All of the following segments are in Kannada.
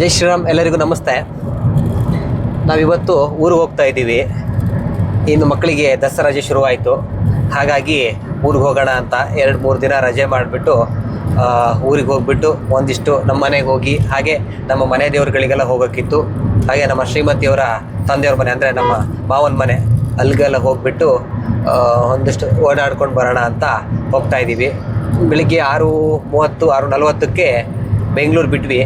ಜೈ ಶ್ರೀರಾಮ್, ಎಲ್ಲರಿಗೂ ನಮಸ್ತೆ. ನಾವಿವತ್ತು ಊರಿಗೆ ಹೋಗ್ತಾ ಇದ್ದೀವಿ. ಇನ್ನು ಮಕ್ಕಳಿಗೆ ದಸರಾ ರಜೆ ಶುರುವಾಯಿತು. ಹಾಗಾಗಿ ಊರಿಗೆ ಹೋಗೋಣ ಅಂತ ಎರಡು ಮೂರು ದಿನ ರಜೆ ಮಾಡಿಬಿಟ್ಟು ಊರಿಗೆ ಹೋಗ್ಬಿಟ್ಟು ಒಂದಿಷ್ಟು ನಮ್ಮ ಮನೆಗೆ ಹೋಗಿ, ಹಾಗೆ ನಮ್ಮ ಮನೆ ದೇವ್ರುಗಳಿಗೆಲ್ಲ ಹೋಗೋಕ್ಕಿತ್ತು. ಹಾಗೆ ನಮ್ಮ ಶ್ರೀಮತಿಯವರ ತಂದೆಯವ್ರ ಮನೆ, ಅಂದರೆ ನಮ್ಮ ಮಾವನ ಮನೆ, ಅಲ್ಲಿಗೆಲ್ಲ ಹೋಗ್ಬಿಟ್ಟು ಒಂದಿಷ್ಟು ಓಡಾಡ್ಕೊಂಡು ಬರೋಣ ಅಂತ ಹೋಗ್ತಾ ಇದ್ದೀವಿ. ಬೆಳಿಗ್ಗೆ ಆರು ಮೂವತ್ತು, ಆರು ನಲವತ್ತಕ್ಕೆ ಬೆಂಗಳೂರು ಬಿಟ್ವಿ.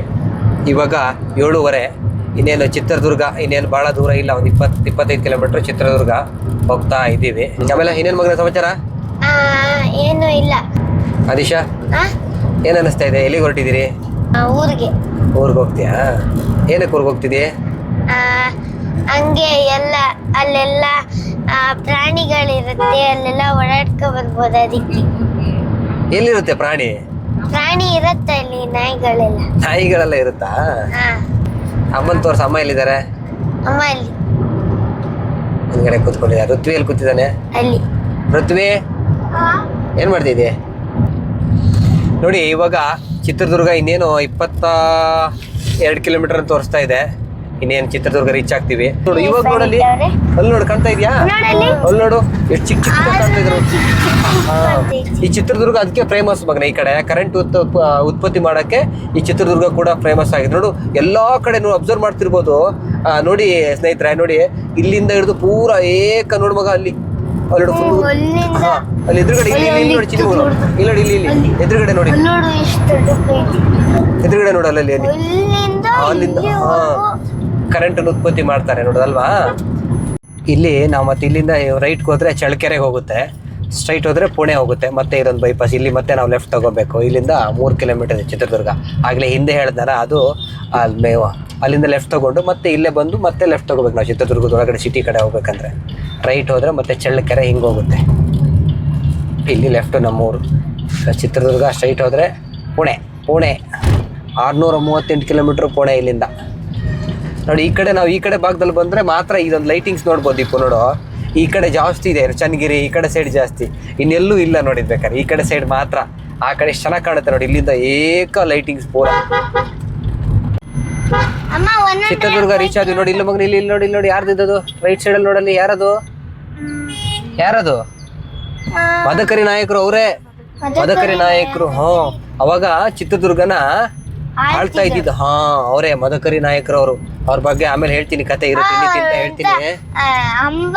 ಇವಾಗ ಏಳುವರೆ ಇನ್ನೇನು ಚಿತ್ರದುರ್ಗ ಇನ್ನೇನು ಭಾಳ ದೂರ ಇಲ್ಲ ಒಂದು ಇಪ್ಪತ್ತು ಇಪ್ಪತ್ತೈದು ಕಿಲೋಮೀಟ್ರ್ ಚಿತ್ರದುರ್ಗ ಹೋಗ್ತಾ ಇದ್ದೀವಿ. ಆಮೇಲೆ ಇನ್ನೇನು ಮಗನ ಸಮಾಚಾರ? ಆ, ಏನು ಇಲ್ಲ. ಆದಿಶಾ? ಏನು ಅನ್ನಿಸ್ತಾ ಇದೆ? ಎಲ್ಲಿಗೆ ಹೊರಟಿದ್ದೀರಿ? ಊರಿಗೆ. ಊರಿಗೆ ಹೋಗ್ತೀಯಾ? ಏನಕ್ಕೆ ಊರಿಗೆ ಹೋಗ್ತಿದ್ದೀ? ಆ, ಹಂಗೆ ಎಲ್ಲ ಅಲ್ಲೆಲ್ಲ ಆ, ಪ್ರಾಣಿಗಳಿರುತ್ತೆ ಅಲ್ಲೆಲ್ಲ ಓಡಾಡ್ಕೊ ಬರ್ಬೋದು ಅದಕ್ಕೆ. ಎಲ್ಲಿರುತ್ತೆ ಪ್ರಾಣಿ? ಪ್ರಾಣಿ ಇರುತ್ತೆ ಅಲ್ಲಿ ನಾಯಿಗಳೆಲ್ಲ. ನಾಯಿಗಳೆಲ್ಲ ಇರುತ್ತಾ? ಹಾ. ಅಮ್ಮನ ತೋರ್ಸ ಅಮ್ಮ ಎಲ್ಲಿದ್ದಾರೆ? ಅಮ್ಮ ಅಲ್ಲಿ. ಹಿಂದ್ಗಡೆ ಕೂತ್ಕೊಂಡಿದ್ದಾರೆ ಋತ್ವಿ ಎಲ್ಲಿ ಕೂತಿದ್ದಾನೆ. ಅಲ್ಲಿ. ಋತ್ವಿ ಏನು ಮಾಡ್ತಿದ್ದೆ ನೋಡಿ ಇವಾಗ ಚಿತ್ರದುರ್ಗ ಇನ್ನೇನು ಇಪ್ಪತ್ತ ಎರಡು ಕಿಲೋಮೀಟರ್ ಅಂತ ತೋರಿಸ್ತಾ ಇದೆ. ಇನ್ನೇನು ಚಿತ್ರದುರ್ಗ ರೀಚ್ ಆಗ್ತೀವಿ. ನೋಡು ಇವಾಗ ನೋಡಲ್ಲಿ. ಅಲ್ಲಿ ನೋಡು ಕಾಣ್ತಾ ಇದೆಯಾ? ಅಲ್ಲಿ ನೋಡು ಎಷ್ಟು ಚಿಕ್ಕ ಚಿಕ್ಕ ಕಾಣ್ತಾ ಇದ್ರು. ಈ ಚಿತ್ರದುರ್ಗ ಅದಕ್ಕೆ ಫೇಮಸ್ ಮಗನ ಈ ಕಡೆ. ಕರೆಂಟ್ ಉತ್ಪತ್ತಿ ಮಾಡಕ್ಕೆ ಈ ಚಿತ್ರದುರ್ಗ ಕೂಡ ಫೇಮಸ್ ಆಗಿದೆ. ನೋಡು ಎಲ್ಲಾ ಕಡೆ ನೀವು ಅಬ್ಸರ್ವ್ ಮಾಡ್ತಿರ್ಬೋದು. ನೋಡಿ ಸ್ನೇಹಿತರೆ ನೋಡಿ ಇಲ್ಲಿಂದ ಹಿಡಿದು ಪೂರ ಏಕ ನೋಡು ಮಗ ಅಲ್ಲಿ. ಅಲ್ಲಿ ಅಲ್ಲಿ ಎದುರುಗಡೆ ಇಲ್ಲಿ ಇಲ್ಲಿ ನೋಡಿ ಚಿಕ್ಕ. ಇಲ್ಲಿ ನೋಡಿ ಇಲ್ಲಿ ಇಲ್ಲಿ. ಎದುರುಗಡೆ ನೋಡಿ. ಎದುರುಗಡೆ ನೋಡಲ್ಲ ಅಲ್ಲಿ. ಅಲ್ಲಿ ಅಲ್ಲಿಂದ ಅಲ್ಲಿಂದ ಇಲ್ಲಿವರೆಗೂ ಕರೆಂಟ್ ಉತ್ಪತ್ತಿ ಮಾಡ್ತಾರೆ ನೋಡೋದಲ್ವಾ? ಇಲ್ಲಿ ನಾವು ಮತ್ತೆ ಇಲ್ಲಿಂದ ರೈಟ್ಗೆ ಹೋದ್ರೆ ಚಳ್ಳಕೆರೆಗೆ ಹೋಗುತ್ತೆ. ಸ್ಟ್ರೈಟ್ ಹೋದ್ರೆ ಪುಣೆ ಹೋಗುತ್ತೆ. ಮತ್ತೆ ಇದೊಂದು ಬೈಪಾಸ್ ಇಲ್ಲಿ ಮತ್ತೆ ನಾವು ಲೆಫ್ಟ್ ತಗೋಬೇಕು. ಇಲ್ಲಿಂದ ಮೂರು ಕಿಲೋಮೀಟರ್ ಚಿತ್ರದುರ್ಗ. ಆಗಲೇ ಹಿಂದೆ ಹೇಳ್ದಾರ ಅದು ಅಲ್ಲಿ ಅಲ್ಲಿಂದ ಲೆಫ್ಟ್ ತಗೊಂಡು ಮತ್ತೆ ಇಲ್ಲೇ ಬಂದು ಮತ್ತೆ ಲೆಫ್ಟ್ ತಗೋಬೇಕು ನಾವು ಚಿತ್ರದುರ್ಗದ ಒಳಗಡೆ ಸಿಟಿ ಕಡೆ ಹೋಗ್ಬೇಕಂದ್ರೆ. ರೈಟ್ ಹೋದ್ರೆ ಮತ್ತೆ ಚಳ್ಳಕೆರೆ ಹಿಂಗೆ ಹೋಗುತ್ತೆ. ಇಲ್ಲಿ ಲೆಫ್ಟು ನಮ್ಮೂರು. ಚಿತ್ರದುರ್ಗ ಸ್ಟ್ರೈಟ್ ಹೋದರೆ ಪುಣೆ. ಪುಣೆ. ಆರುನೂರ ಮೂವತ್ತೆಂಟು ಕಿಲೋಮೀಟ್ರ್ ಪುಣೆ ಇಲ್ಲಿಂದ. ನೋಡಿ ಈ ಕಡೆ ನಾವು ಈ ಕಡೆ ಭಾಗದಲ್ಲಿ ಬಂದರೆ ಮಾತ್ರ ಇದೊಂದು ಲೈಟಿಂಗ್ಸ್ ನೋಡ್ಬೋದು ಇಪ್ಪು ನೋಡು. ಈ ಕಡೆ ಜಾಸ್ತಿ ಇದೆ ಚನ್ನಗಿರಿ ಈ ಕಡೆ ಸೈಡ್ ಜಾಸ್ತಿ. ಇನ್ನೆಲ್ಲೂ ಇಲ್ಲ ನೋಡಿದ್ಬೇಕಾರೆ ಈ ಕಡೆ ಸೈಡ್ ಮಾತ್ರ. ಆ ಕಡೆ ಎಷ್ಟು ಚೆನ್ನಾಗಿ ಕಾಣುತ್ತೆ ನೋಡಿ ಇಲ್ಲಿಂದ ಏಕ ಲೈಟಿಂಗ್ಸ್ ಪೂರ. ಚಿತ್ರದುರ್ಗ ರೀಚ್ ಆದ್ವಿ ನೋಡಿ ಇಲ್ಲಿ ಮಗನ ಇಲ್ಲಿ ಇಲ್ಲಿ ನೋಡಿ ಇಲ್ಲಿ ನೋಡಿ ಯಾರ್ದು ಇದ್ದದು? ರೈಟ್ ಸೈಡಲ್ಲಿ ನೋಡಲ್ಲಿ ಯಾರದು? ಯಾರದು? ಮದಕರಿ ನಾಯಕರು ಅವರೇ. ಮದಕರಿ ನಾಯಕರು ಹ್ಞೂ ಅವಾಗ ಚಿತ್ರದುರ್ಗನ ಆಳ್ತಾ ಇದ್ದಿದ್ದು. ಹಾ ಅವರೇ ಮದಕರಿ ನಾಯಕರವರು. ಅವರು ಅವ್ರ ಬಗ್ಗೆ ಆಮೇಲೆ ಹೇಳ್ತೀನಿ ಕತೆ. ಇರುತ್ತೆ ಅಂತ ಹೇಳ್ತೀನಿ. ಅಂಬ.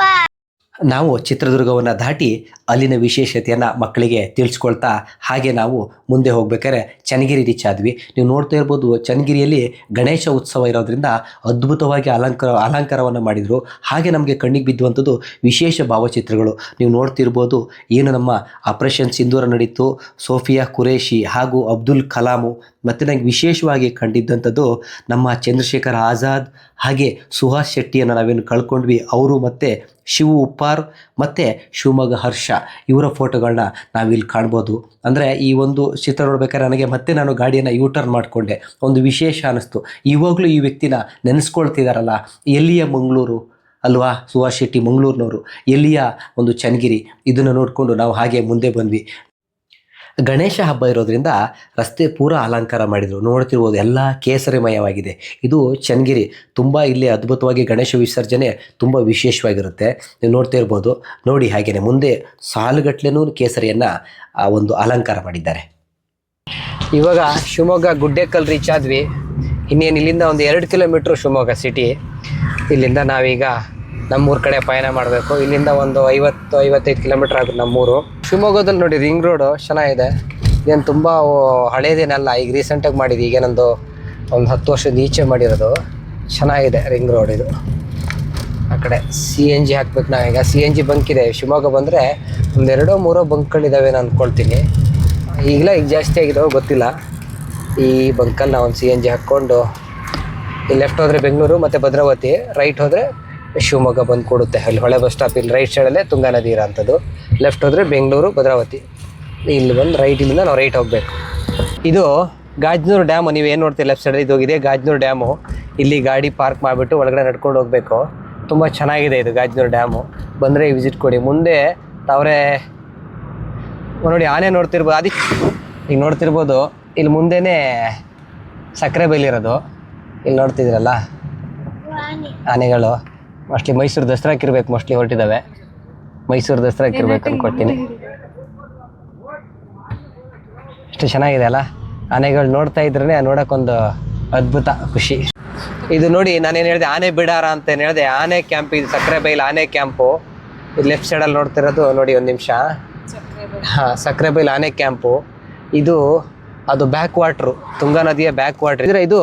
ನಾವು ಚಿತ್ರದುರ್ಗವನ್ನು ದಾಟಿ ಅಲ್ಲಿನ ವಿಶೇಷತೆಯನ್ನು ಮಕ್ಕಳಿಗೆ ತಿಳಿಸ್ಕೊಳ್ತಾ ಹಾಗೆ ನಾವು ಮುಂದೆ ಹೋಗ್ಬೇಕಾದ್ರೆ ಚನ್ನಗಿರಿ ರೀಚ್ ಆದ್ವಿ. ನೀವು ನೋಡ್ತಾ ಇರ್ಬೋದು ಚನ್ನಗಿರಿಯಲ್ಲಿ ಗಣೇಶ ಉತ್ಸವ ಇರೋದ್ರಿಂದ ಅದ್ಭುತವಾಗಿ ಅಲಂಕಾರ ಅಲಂಕಾರವನ್ನು ಮಾಡಿದರು. ಹಾಗೆ ನಮಗೆ ಕಣ್ಣಿಗೆ ಬಿದ್ದುವಂಥದ್ದು ವಿಶೇಷ ಭಾವಚಿತ್ರಗಳು. ನೀವು ನೋಡ್ತಿರ್ಬೋದು ಏನು ನಮ್ಮ ಆಪರೇಷನ್ ಸಿಂಧೂರ ನಡೀತು. ಸೋಫಿಯಾ ಕುರೇಶಿ ಹಾಗೂ ಅಬ್ದುಲ್ ಕಲಾಮು ಮತ್ತು ನನಗೆ ವಿಶೇಷವಾಗಿ ಕಂಡಿದ್ದಂಥದ್ದು ನಮ್ಮ ಚಂದ್ರಶೇಖರ್ ಆಜಾದ್ ಹಾಗೆ ಸುಹಾಸ್ ಶೆಟ್ಟಿಯನ್ನು ನಾವೇನು ಕಳ್ಕೊಂಡ್ವಿ, ಅವರು ಮತ್ತು ಶಿವು ಉಪ್ಪಾರ್ ಮತ್ತು ಶಿವಮೊಗ್ಗ ಹರ್ಷ ಇವರ ಫೋಟೋಗಳನ್ನ ನಾವಿಲ್ಲಿ ಕಾಣ್ಬೋದು. ಅಂದರೆ ಈ ಒಂದು ಚಿತ್ರ ನೋಡ್ಬೇಕಾದ್ರೆ ನನಗೆ ಮತ್ತೆ ನಾನು ಗಾಡಿಯನ್ನು ಯೂ ಟರ್ನ್ ಮಾಡಿಕೊಂಡೆ. ಒಂದು ವಿಶೇಷ ಅನ್ನಿಸ್ತು ಇವಾಗಲೂ ಈ ವ್ಯಕ್ತಿನ ನೆನೆಸ್ಕೊಳ್ತಿದ್ದಾರಲ್ಲ ಎಲ್ಲಿಯ ಮಂಗಳೂರು ಅಲ್ವಾ? ಸುಹಾಸ್ ಶೆಟ್ಟಿ ಮಂಗಳೂರಿನವರು. ಎಲ್ಲಿಯ ಒಂದು ಚನ್ನಗಿರಿ? ಇದನ್ನು ನೋಡಿಕೊಂಡು ನಾವು ಹಾಗೆ ಮುಂದೆ ಬಂದ್ವಿ. ಗಣೇಶ ಹಬ್ಬ ಇರೋದ್ರಿಂದ ರಸ್ತೆ ಪೂರ ಅಲಂಕಾರ ಮಾಡಿದರು. ನೋಡ್ತಿರ್ಬೋದು ಎಲ್ಲ ಕೇಸರಿಮಯವಾಗಿದೆ. ಇದು ಚನ್ನಗಿರಿ ತುಂಬ ಇಲ್ಲಿ ಅದ್ಭುತವಾಗಿ ಗಣೇಶ ವಿಸರ್ಜನೆ ತುಂಬ ವಿಶೇಷವಾಗಿರುತ್ತೆ. ನೀವು ನೋಡ್ತಾ ಇರ್ಬೋದು ನೋಡಿ ಹಾಗೆಯೇ ಮುಂದೆ ಸಾಲುಗಟ್ಲೆನೂ ಕೇಸರಿಯನ್ನು, ಆ, ಒಂದು ಅಲಂಕಾರ ಮಾಡಿದ್ದಾರೆ. ಇವಾಗ ಶಿವಮೊಗ್ಗ ಗುಡ್ಡೆಕಲ್ ರೀಚ್ ಆದ್ವಿ. ಇನ್ನೇನು ಇಲ್ಲಿಂದ ಒಂದು ಎರಡು ಕಿಲೋಮೀಟ್ರ್ ಶಿವಮೊಗ್ಗ ಸಿಟಿ. ಇಲ್ಲಿಂದ ನಾವೀಗ ನಮ್ಮೂರ ಕಡೆ ಪಯಣ ಮಾಡಬೇಕು. ಇಲ್ಲಿಂದ ಒಂದು ಐವತ್ತು, ಐವತ್ತೈದು ಕಿಲೋಮೀಟ್ರ್ ಆಗುತ್ತೆ ನಮ್ಮೂರು. ಶಿವಮೊಗ್ಗದಲ್ಲಿ ನೋಡಿ ರಿಂಗ್ ರೋಡು, ಚೆನ್ನಾಗಿದೆ. ಇದೇನು ತುಂಬ ಹಳೇದೇನಲ್ಲ, ಈಗ ರೀಸೆಂಟಾಗಿ ಮಾಡಿದ್ದು ಈಗೇನೊಂದು ಒಂದು ಹತ್ತು ವರ್ಷದ ಈಚೆ ಮಾಡಿರೋದು. ಚೆನ್ನಾಗಿದೆ ರಿಂಗ್ ರೋಡ್ ಇದು. ಆ ಕಡೆ ಸಿ ಎನ್ ಜಿ ಹಾಕ್ಬೇಕು ನಾವೀಗ ಸಿ ಎನ್ ಜಿ ಬಂಕ್ ಇದೆ. ಶಿವಮೊಗ್ಗ ಬಂದರೆ ಒಂದೆರಡೋ ಮೂರೋ ಬಂಕ್ಗಳಿದ್ದಾವೆ ನಾನು ಅಂದ್ಕೊಳ್ತೀನಿ ಈಗಲೇ ಈಗ ಜಾಸ್ತಿ ಆಗಿದಾವೆ ಗೊತ್ತಿಲ್ಲ. ಈ ಬಂಕಲ್ಲಿ ನಾವು ಒಂದು ಸಿ ಎನ್ ಜಿ ಹಾಕ್ಕೊಂಡು ಇಲ್ಲಿ ಲೆಫ್ಟ್ ಹೋದರೆ ಬೆಂಗಳೂರು, ಮತ್ತು ಭದ್ರಾವತಿ ರೈಟ್ ಹೋದರೆ ಶಿವಮೊಗ್ಗ ಬಂದು ಕೊಡುತ್ತೆ ಅಲ್ಲಿ ಹೊಳೆ ಬಸ್ ಸ್ಟಾಪ್ ಇಲ್ಲಿ ರೈಟ್ ಸೈಡಲ್ಲೇ ತುಂಗಾ ನದಿ ಇರೋಂಥದ್ದು ಲೆಫ್ಟ್ ಹೋದರೆ ಬೆಂಗಳೂರು, ಭದ್ರಾವತಿ. ಇಲ್ಲಿ ಬಂದು ರೈಟ್ ಇಲ್ಲಿಂದ ನಾವು ರೈಟ್ ಹೋಗಬೇಕು. ಇದು ಗಾಜನೂರು ಡ್ಯಾಮು ನೀವು ಏನು ನೋಡ್ತೀರಿ ಲೆಫ್ಟ್ ಸೈಡಲ್ಲಿ ಇದು ಹೋಗಿದೆ ಗಾಜನೂರು ಡ್ಯಾಮು ಇಲ್ಲಿ ಗಾಡಿ ಪಾರ್ಕ್ ಮಾಡಿಬಿಟ್ಟು ಒಳಗಡೆ ನಡ್ಕೊಂಡು ಹೋಗಬೇಕು. ತುಂಬ ಚೆನ್ನಾಗಿದೆ ಇದು ಗಾಜನೂರು ಡ್ಯಾಮು ಬಂದರೆ ವಿಸಿಟ್ ಕೊಡಿ. ಮುಂದೆ ತಾವರೆ ನೋಡಿ ಆನೆ ನೋಡ್ತಿರ್ಬೋದು. ಅದಕ್ಕೆ ಈಗ ನೋಡ್ತಿರ್ಬೋದು, ಇಲ್ಲಿ ಮುಂದೆನೇ ಸಕ್ಕರೆ ಬೈಲಿರೋದು ಇಲ್ಲಿ ನೋಡ್ತಿದ್ದೀರಲ್ಲ ಆನೆ ಆನೆಗಳು. ಮೋಸ್ಟ್ಲಿ ಮೈಸೂರು ದಸರಾಕ್ಕೆ ಇರ್ಬೇಕು ಮೋಸ್ಟ್ಲಿ ಹೊರಟಿದ್ದಾವೆ ಮೈಸೂರು ದಸರಾಕ್ಕೆ ಇರ್ಬೇಕು ಅಂದ್ಕೊಡ್ತೀನಿ ಎಷ್ಟು ಚೆನ್ನಾಗಿದೆ ಅಲ್ಲ? ಆನೆಗಳು ನೋಡ್ತಾ ಇದ್ರೇ ನೋಡೋಕ್ಕೊಂದು ಅದ್ಭುತ ಖುಷಿ. ಇದು ನೋಡಿ ನಾನೇನು ಹೇಳಿದೆ ಆನೆ ಬಿಡಾರ ಅಂತ ಏನು ಹೇಳಿದೆ. ಆನೆ ಕ್ಯಾಂಪ್ ಇದು ಸಕ್ಕರೆ ಬೈಲ್ ಆನೆ ಕ್ಯಾಂಪು ಇದು ಲೆಫ್ಟ್ ಸೈಡಲ್ಲಿ ನೋಡ್ತಿರೋದು ನೋಡಿ ಒಂದು ನಿಮಿಷ. ಹಾಂ ಸಕ್ಕರೆ ಬೈಲ್ ಆನೆ ಕ್ಯಾಂಪು ಇದು ಅದು ಬ್ಯಾಕ್ ವಾಟ್ರು ತುಂಗಾ ನದಿಯ ಬ್ಯಾಕ್ ವಾಟ್ರ್ ಇದ್ರೆ ಇದು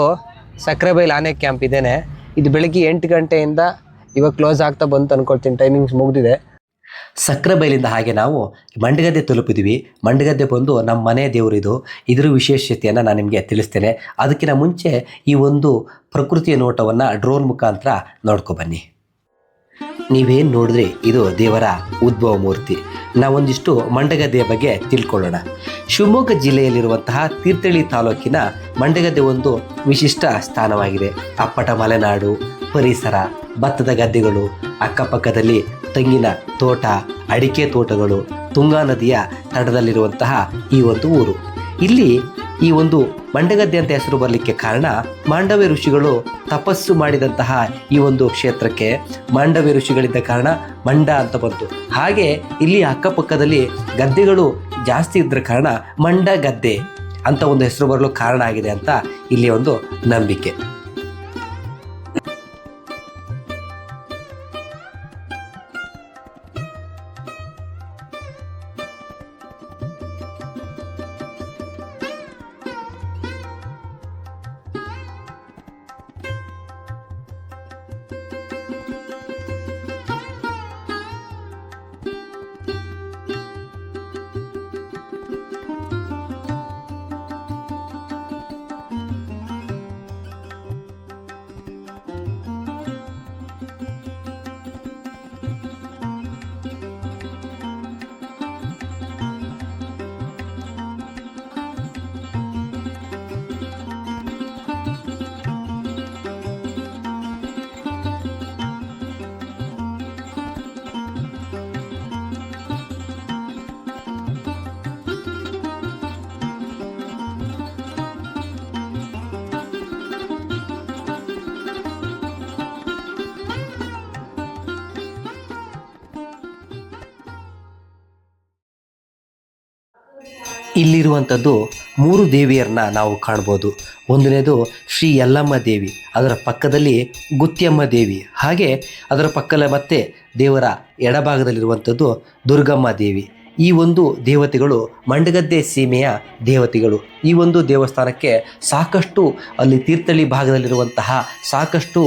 ಸಕ್ಕರೆ ಬೈಲ್ ಆನೆ ಕ್ಯಾಂಪ್ ಇದೇನೆ. ಇದು ಬೆಳಗ್ಗೆ ಎಂಟು ಗಂಟೆಯಿಂದ ಇವಾಗ ಕ್ಲೋಸ್ ಆಗ್ತಾ ಬಂತು ಅನ್ಕೊಳ್ತೀನಿ ಟೈಮಿಂಗ್ಸ್ ಮುಗಿದಿದೆ. ಸಕ್ಕರೆ ಬೈಲಿಂದ ಹಾಗೆ ನಾವು ಮಂಡಗದ್ದೆ ತಲುಪಿದ್ವಿ. ಮಂಡಗದ್ದೆ ಬಂದು ನಮ್ಮ ಮನೆ ದೇವರಿದು. ಇದರ ವಿಶೇಷತೆಯನ್ನು ನಾನು ನಿಮಗೆ ತಿಳಿಸ್ತೇನೆ. ಅದಕ್ಕಿಂತ ಮುಂಚೆ ಈ ಒಂದು ಪ್ರಕೃತಿಯ ನೋಟವನ್ನು ಡ್ರೋನ್ ಮುಖಾಂತರ ನೋಡ್ಕೊ ಬನ್ನಿ. ನೀವೇನು ನೋಡಿದ್ರಿ? ಇದು ದೇವರ ಉದ್ಭವ ಮೂರ್ತಿ. ನಾವೊಂದಿಷ್ಟು ಮಂಡಗದ್ದೆಯ ಬಗ್ಗೆ ತಿಳ್ಕೊಳ್ಳೋಣ. ಶಿವಮೊಗ್ಗ ಜಿಲ್ಲೆಯಲ್ಲಿರುವಂತಹ ತೀರ್ಥಹಳ್ಳಿ ತಾಲೂಕಿನ ಮಂಡಗದ್ದೆ ಒಂದು ವಿಶಿಷ್ಟ ಸ್ಥಾನವಾಗಿದೆ. ಅಪ್ಪಟ ಮಲೆನಾಡು ಪರಿಸರ, ಭತ್ತದ ಗದ್ದೆಗಳು, ಅಕ್ಕಪಕ್ಕದಲ್ಲಿ ತೆಂಗಿನ ತೋಟ, ಅಡಿಕೆ ತೋಟಗಳು, ತುಂಗಾ ನದಿಯ ತಡದಲ್ಲಿರುವಂತಹ ಈ ಒಂದು ಊರು. ಇಲ್ಲಿ ಈ ಒಂದು ಮಂಡಗದ್ದೆ ಅಂತ ಹೆಸರು ಬರಲಿಕ್ಕೆ ಕಾರಣ ಮಾಂಡವ್ಯ ಋಷಿಗಳು ತಪಸ್ಸು ಮಾಡಿದಂತಹ ಈ ಒಂದು ಕ್ಷೇತ್ರಕ್ಕೆ ಮಾಂಡವ್ಯ ಋಷಿಗಳಿದ್ದ ಕಾರಣ ಮಂಡ ಅಂತ ಬಂತು. ಹಾಗೆ ಇಲ್ಲಿ ಅಕ್ಕಪಕ್ಕದಲ್ಲಿ ಗದ್ದೆಗಳು ಜಾಸ್ತಿ ಇದ್ದ ಕಾರಣ ಮಂಡ ಗದ್ದೆ ಅಂತ ಒಂದು ಹೆಸರು ಬರಲು ಕಾರಣ ಆಗಿದೆ ಅಂತ ಇಲ್ಲಿ ಒಂದು ನಂಬಿಕೆ. ಇಲ್ಲಿರುವಂಥದ್ದು ಮೂರು ದೇವಿಯರನ್ನ ನಾವು ಕಾಣ್ಬೋದು. ಒಂದನೇದು ಶ್ರೀ ಯಲ್ಲಮ್ಮ ದೇವಿ, ಅದರ ಪಕ್ಕದಲ್ಲಿ ಗುತ್ತಿಯಮ್ಮ ದೇವಿ. ಹಾಗೆ ಅದರ ಪಕ್ಕದ ಮತ್ತೆ ದೇವರ ಎಡಭಾಗದಲ್ಲಿರುವಂಥದ್ದು ದುರ್ಗಮ್ಮ ದೇವಿ. ಈ ಒಂದು ದೇವತೆಗಳು ಮಂಡಗದ್ದೆ ಸೀಮೆಯ ದೇವತೆಗಳು. ಈ ಒಂದು ದೇವಸ್ಥಾನಕ್ಕೆ ಸಾಕಷ್ಟು ಅಲ್ಲಿ ತೀರ್ಥಹಳ್ಳಿ ಭಾಗದಲ್ಲಿರುವಂತಹ ಸಾಕಷ್ಟು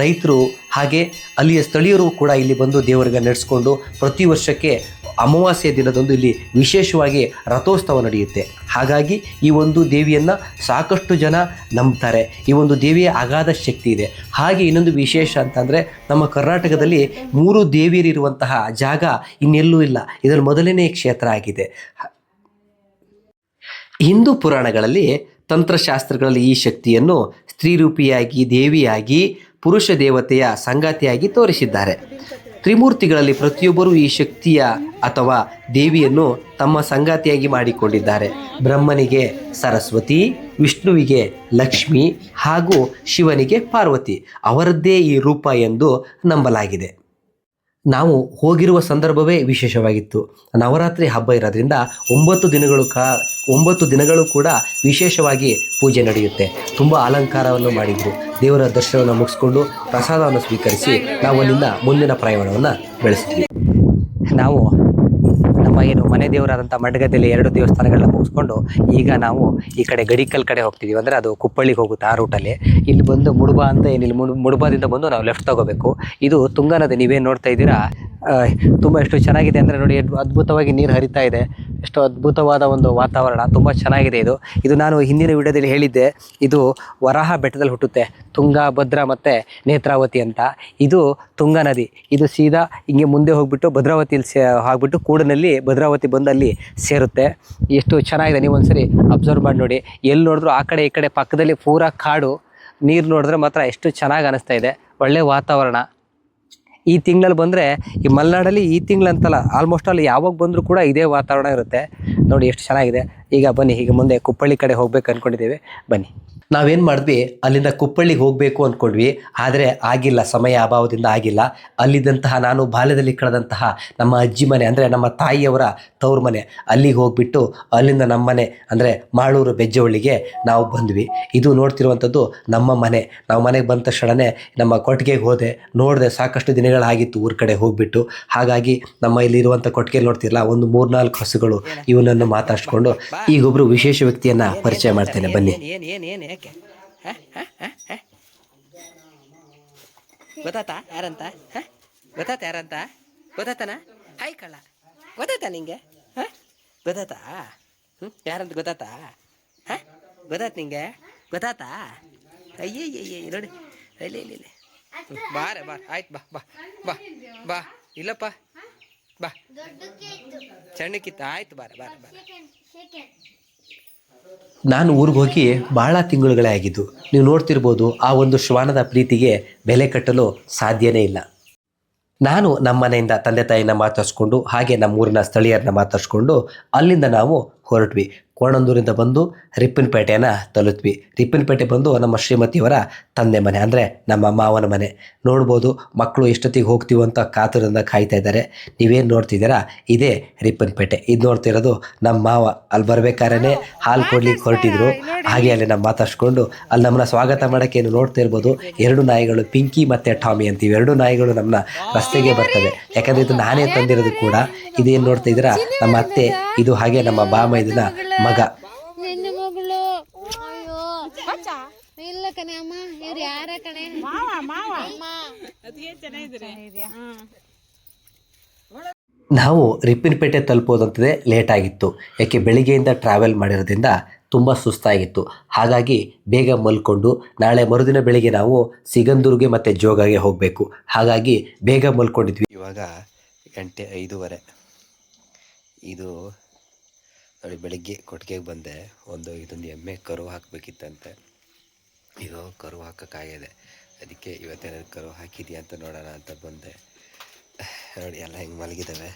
ರೈತರು ಹಾಗೆ ಅಲ್ಲಿಯ ಸ್ಥಳೀಯರು ಕೂಡ ಇಲ್ಲಿ ಬಂದು ದೇವರಿಗೆ ನಡೆಸ್ಕೊಂಡು ಪ್ರತಿ ವರ್ಷಕ್ಕೆ ಅಮಾವಾಸ್ಯೆ ದಿನದಂದು ಇಲ್ಲಿ ವಿಶೇಷವಾಗಿ ರಥೋತ್ಸವ ನಡೆಯುತ್ತೆ. ಹಾಗಾಗಿ ಈ ಒಂದು ದೇವಿಯನ್ನು ಸಾಕಷ್ಟು ಜನ ನಂಬ್ತಾರೆ. ಈ ಒಂದು ದೇವಿಯ ಅಗಾಧ ಶಕ್ತಿ ಇದೆ. ಹಾಗೆ ಇನ್ನೊಂದು ವಿಶೇಷ ಅಂತಂದರೆ ನಮ್ಮ ಕರ್ನಾಟಕದಲ್ಲಿ ಮೂರು ದೇವಿಯರಿರುವಂತಹ ಜಾಗ ಇನ್ನೆಲ್ಲೂ ಇಲ್ಲ. ಇದರ ಮೊದಲನೇ ಕ್ಷೇತ್ರ ಆಗಿದೆ. ಹಿಂದೂ ಪುರಾಣಗಳಲ್ಲಿ ತಂತ್ರಶಾಸ್ತ್ರಗಳಲ್ಲಿ ಈ ಶಕ್ತಿಯನ್ನು ಸ್ತ್ರೀರೂಪಿಯಾಗಿ ದೇವಿಯಾಗಿ ಪುರುಷ ದೇವತೆಯ ಸಂಗಾತಿಯಾಗಿ ತೋರಿಸಿದ್ದಾರೆ. ತ್ರಿಮೂರ್ತಿಗಳಲ್ಲಿ ಪ್ರತಿಯೊಬ್ಬರೂ ಈ ಶಕ್ತಿಯ ಅಥವಾ ದೇವಿಯನ್ನು ತಮ್ಮ ಸಂಗಾತಿಯಾಗಿ ಮಾಡಿಕೊಂಡಿದ್ದಾರೆ. ಬ್ರಹ್ಮನಿಗೆ ಸರಸ್ವತಿ, ವಿಷ್ಣುವಿಗೆ ಲಕ್ಷ್ಮಿ ಹಾಗೂ ಶಿವನಿಗೆ ಪಾರ್ವತಿ ಅವರದ್ದೇ ಈ ರೂಪ ಎಂದು ನಂಬಲಾಗಿದೆ. ನಾವು ಹೋಗಿರುವ ಸಂದರ್ಭವೇ ವಿಶೇಷವಾಗಿತ್ತು. ನವರಾತ್ರಿ ಹಬ್ಬ ಇರೋದ್ರಿಂದ ಒಂಬತ್ತು ದಿನಗಳು ಕಾ, ಒಂಬತ್ತು ದಿನಗಳು ಕೂಡ ವಿಶೇಷವಾಗಿ ಪೂಜೆ ನಡೆಯುತ್ತೆ. ತುಂಬ ಅಲಂಕಾರವನ್ನು ಮಾಡಿದ್ರು. ದೇವರ ದರ್ಶನವನ್ನು ಮುಗಿಸ್ಕೊಂಡು ಪ್ರಸಾದವನ್ನು ಸ್ವೀಕರಿಸಿ ನಾವು ಅಲ್ಲಿಂದ ಮುಂದಿನ ಪ್ರಯಾಣವನ್ನು ಬೆಳೆಸ್ತೀವಿ ನಾವು ನಮ್ಮ ಏನು ಮನೆ ದೇವರಾದಂಥ ಮಂಡಗದಲ್ಲಿ ಎರಡು ದೇವಸ್ಥಾನಗಳನ್ನ ಮುಗಿಸ್ಕೊಂಡು ಈಗ ನಾವು ಈ ಕಡೆ ಗಡಿಕಲ್ ಕಡೆ ಹೋಗ್ತಿದ್ದೀವಿ ಅಂದರೆ ಅದು ಕುಪ್ಪಳ್ಳಿಗೆ ಹೋಗುತ್ತೆ ಆ ರೂಟಲ್ಲಿ ಇಲ್ಲಿ ಬಂದು ಮುಡುಬ ಅಂತ ಏನಿಲ್ಲ, ಮುಡು, ಮುಡುಬಾದಿಂದ ಬಂದು ನಾವು ಲೆಫ್ಟ್ ತಗೋಬೇಕು. ಇದು ತುಂಗಾ ನದಿ, ನೀವೇನು ನೋಡ್ತಾ ಇದ್ದೀರಾ? ತುಂಬ ಎಷ್ಟು ಚೆನ್ನಾಗಿದೆ ಅಂದರೆ ನೋಡಿ ಅದ್ಭುತವಾಗಿ ನೀರು ಹರಿತಾ ಇದೆ. ಎಷ್ಟು ಅದ್ಭುತವಾದ ಒಂದು ವಾತಾವರಣ, ತುಂಬ ಚೆನ್ನಾಗಿದೆ ಇದು. ಇದು ನಾನು ಹಿಂದಿನ ವಿಡಿಯೋದಲ್ಲಿ ಹೇಳಿದ್ದೆ, ಇದು ವರಾಹ ಬೆಟ್ಟದಲ್ಲಿ ಹುಟ್ಟುತ್ತೆ, ತುಂಗಾ, ಭದ್ರಾ ಮತ್ತು ನೇತ್ರಾವತಿ ಅಂತ. ಇದು ತುಂಗಾ ನದಿ. ಇದು ಸೀದಾ ಹಿಂಗೆ ಮುಂದೆ ಹೋಗ್ಬಿಟ್ಟು ಭದ್ರಾವತಿಯಲ್ಲಿ ಸೇ, ಆಗ್ಬಿಟ್ಟು ಕೂಡನಲ್ಲಿ ಭದ್ರಾವತಿ ಬಂದು ಅಲ್ಲಿ ಸೇರುತ್ತೆ. ಎಷ್ಟು ಚೆನ್ನಾಗಿದೆ ನೀವು ಒಂದ್ಸರಿ ಅಬ್ಸರ್ವ್ ಮಾಡಿ ನೋಡಿ. ಎಲ್ಲಿ ನೋಡಿದ್ರು ಆ ಕಡೆ ಈ ಕಡೆ ಪಕ್ಕದಲ್ಲಿ ಪೂರಾ ಕಾಡು, ನೀರು ನೋಡಿದ್ರೆ ಮಾತ್ರ ಎಷ್ಟು ಚೆನ್ನಾಗಿ ಅನಿಸ್ತಾ ಇದೆ. ಒಳ್ಳೆ ವಾತಾವರಣ. ಈ ತಿಂಗಳಲ್ಲಿ ಬಂದರೆ ಈ ಮಲೆನಾಡಲ್ಲಿ ಈ ತಿಂಗಳಂತಲ್ಲ ಆಲ್ಮೋಸ್ಟ್ ಅಲ್ಲಿ ಯಾವಾಗ ಬಂದರೂ ಕೂಡ ಇದೇ ವಾತಾವರಣ ಇರುತ್ತೆ. ನೋಡಿ ಎಷ್ಟು ಚೆನ್ನಾಗಿದೆ. ಈಗ ಬನ್ನಿ ಈಗ ಮುಂದೆ ಕುಪ್ಪಳ್ಳಿ ಕಡೆ ಹೋಗ್ಬೇಕು ಅನ್ಕೊಂಡಿದ್ದೇವೆ. ಬನ್ನಿ. ನಾವೇನು ಮಾಡಿದ್ವಿ ಅಲ್ಲಿಂದ ಕುಪ್ಪಳ್ಳಿಗೆ ಹೋಗಬೇಕು ಅಂದ್ಕೊಂಡ್ವಿ ಆದರೆ ಆಗಿಲ್ಲ ಸಮಯ ಅಭಾವದಿಂದ ಆಗಿಲ್ಲ. ಅಲ್ಲಿದ್ದಂತಹ ನಾನು ಬಾಲ್ಯದಲ್ಲಿ ಕಳೆದಂತಹ ನಮ್ಮ ಅಜ್ಜಿ ಮನೆ ಅಂದರೆ ನಮ್ಮ ತಾಯಿಯವರ ತವ್ರ ಮನೆ ಅಲ್ಲಿಗೆ ಹೋಗ್ಬಿಟ್ಟು ಅಲ್ಲಿಂದ ನಮ್ಮ ಮನೆ ಅಂದರೆ ಮಾಳೂರು ಬೆಜ್ಜವಳ್ಳಿಗೆ ನಾವು ಬಂದ್ವಿ. ಇದು ನೋಡ್ತಿರುವಂಥದ್ದು ನಮ್ಮ ಮನೆ. ನಾವು ಮನೆಗೆ ಬಂದ ತಕ್ಷಣವೇ ನಮ್ಮ ಕೊಟ್ಟಿಗೆಗೆ ಹೋದೆ. ನೋಡಿದೆ ಸಾಕಷ್ಟು ದಿನಗಳಾಗಿತ್ತು ಊರ ಕಡೆ ಹೋಗ್ಬಿಟ್ಟು. ಹಾಗಾಗಿ ನಮ್ಮ ಇಲ್ಲಿರುವಂಥ ಕೊಟ್ಟಿಗೆ ನೋಡ್ತಿರಲ್ಲ ಒಂದು ಮೂರ್ನಾಲ್ಕು ಹಸುಗಳು ಇವನನ್ನು ಮಾತಾಡ್ಸ್ಕೊಂಡು ಈಗೊಬ್ರು ವಿಶೇಷ ವ್ಯಕ್ತಿಯನ್ನ ಪರಿಚಯ ಮಾಡ್ತೇನೆ ಬನ್ನಿ. ಏನು ಏನು ಏನು ಯಾಕೆ? ಹ? ಹ? ಹ? ಹ? ಗೊತ್ತಾತಾ? ಯಾರಂತ? ಹ? ಗೊತ್ತಾತ ಯಾರಂತ? ಗೊತ್ತಾತನ? ಹಾಯ್ ಕಳ್ಳ. ಗೊತ್ತಾತಾ ನಿಂಗೆ? ಹಾಂ? ಗೊತ್ತಾತಾ? ಹ್ಞೂ ಯಾರಂತ ಗೊತ್ತಾತಾ? ಹಾಂ? ಗೊತ್ತಾತ್ ನಿಂಗೆ? ಗೊತ್ತಾತಾ? ಅಯ್ಯೇ ನೋಡಿ. ಇಲ್ಲ ಇಲ್ಲಿ ಇಲ್ಲ. ಬಾರೆ ಬಾ ಆಯ್ತು ಬಾ ಬಾ ಬಾ ಬಾ. ಇಲ್ಲಪ್ಪ. ಬಾ. ಸಣ್ಣಕ್ಕಿತ್ತ ಆಯ್ತು ಬಾರ ಬಾರ ಬಾರೆ ನಾನು ಊರಿಗೆ ಹೋಗಿ ಭಾಳ ತಿಂಗಳುಗಳೇ ಆಗಿದ್ದು. ನೀವು ನೋಡ್ತಿರ್ಬೋದು ಆ ಒಂದು ಶ್ವಾನದ ಪ್ರೀತಿಗೆ ಬೆಲೆ ಕಟ್ಟಲು ಸಾಧ್ಯನೇ ಇಲ್ಲ. ನಾನು ನಮ್ಮ ಮನೆಯಿಂದ ತಂದೆ ತಾಯಿನ ಮಾತಾಡಿಸ್ಕೊಂಡು ಹಾಗೆ ನಮ್ಮ ಊರಿನ ಸ್ಥಳೀಯರನ್ನ ಮಾತಾಡಿಸ್ಕೊಂಡು ಅಲ್ಲಿಂದ ನಾವು ಹೊರಟ್ವಿ. ಕೋಣಂದೂರಿಂದ ಬಂದು ರಿಪ್ಪನ್ಪೇಟೆಯನ್ನು ತಲುತ್ವಿ. ರಿಪ್ಪನ್ಪೇಟೆ ಬಂದು ನಮ್ಮ ಶ್ರೀಮತಿಯವರ ತಂದೆ ಮನೆ ಅಂದರೆ ನಮ್ಮ ಮಾವನ ಮನೆ. ನೋಡ್ಬೋದು ಮಕ್ಕಳು ಎಷ್ಟೊತ್ತಿಗೆ ಹೋಗ್ತೀವಿ ಅಂತ ಕಾತುರದಿಂದ ಕಾಯ್ತಾ ಇದ್ದಾರೆ. ನೀವೇನು ನೋಡ್ತಿದ್ದೀರಾ? ಇದೇ ರಿಪ್ಪನ್ಪೇಟೆ. ಇದು ನೋಡ್ತಿರೋದು ನಮ್ಮ ಮಾವ. ಅಲ್ಲಿ ಬರಬೇಕಾದ್ರೆ ಹಾಲು ಕೊಡ್ಲಿಕ್ಕೆ ಹೊರಟಿದ್ರು. ಹಾಗೆ ಅಲ್ಲಿ ನಮ್ಮ ಮಾತಾಡ್ಸ್ಕೊಂಡು ಅಲ್ಲಿ ನಮ್ಮನ್ನ ಸ್ವಾಗತ ಮಾಡೋಕ್ಕೆ ಏನು ನೋಡ್ತಾ ಇರ್ಬೋದು. ಎರಡು ನಾಯಿಗಳು ಪಿಂಕಿ ಮತ್ತು ಟಾಮಿ ಅಂತೀವಿ. ಎರಡು ನಾಯಿಗಳು ನಮ್ಮನ್ನ ರಸ್ತೆಗೆ ಬರ್ತವೆ. ಯಾಕಂದರೆ ಇದು ನಾನೇ ತಂದಿರೋದು ಕೂಡ. ಇದೇನು ನೋಡ್ತಾ ಇದ್ದೀರಾ? ನಮ್ಮ ಅತ್ತೆ ಇದು ಹಾಗೆ ನಮ್ಮ ಬಾಮ ಇದನ್ನ ಮಗ. ಹೆಣ್ಣು ಮಗಳು. ಅಯ್ಯೋ. ಇಲ್ಲ ಕಣೆ ಅಮ್ಮ ಇವ್ರು ಯಾರ ಕಣೆ? ಮಾವ ಮಾವ. ಅಮ್ಮ. ನಾವು ರಿಪ್ಪಿನಪೇಟೆ ತಲುಪೋದಂತದೇ ಲೇಟ್ ಆಗಿತ್ತು ಯಾಕೆ ಬೆಳಿಗ್ಗೆಯಿಂದ ಟ್ರಾವೆಲ್ ಮಾಡಿರೋದ್ರಿಂದ ತುಂಬ ಸುಸ್ತಾಗಿತ್ತು. ಹಾಗಾಗಿ ಬೇಗ ಮಲ್ಕೊಂಡು ನಾಳೆ ಮರುದಿನ ಬೆಳಿಗ್ಗೆ ನಾವು ಸಿಗಂದೂರ್ಗೆ ಮತ್ತು ಜೋಗಾಗೆ ಹೋಗಬೇಕು. ಹಾಗಾಗಿ ಬೇಗ ಮಲ್ಕೊಂಡಿದ್ವಿ. ಇವಾಗ ಗಂಟೆ ಐದೂವರೆ. ಇದು ನೋಡಿ ಬೆಳಗ್ಗೆ ಕೊಟ್ಟಿಗೆಗೆ ಬಂದೆ, ಒಂದು ಇದೊಂದು ಎಮ್ಮೆ ಕರು ಹಾಕಬೇಕಿತ್ತಂತೆ. ಇದು ಕರು ಹಾಕೋಕ್ಕಾಗಿದೆ ಅದಕ್ಕೆ ಇವತ್ತೇನಾದ್ರು ಕರು ಹಾಕಿದೆಯಾ ಅಂತ ನೋಡೋಣ ಅಂತ ಬಂದೆ. ನೋಡಿ, ಎಲ್ಲ ಹೆಂಗೆ ಮಲಗಿದ್ದಾವೆ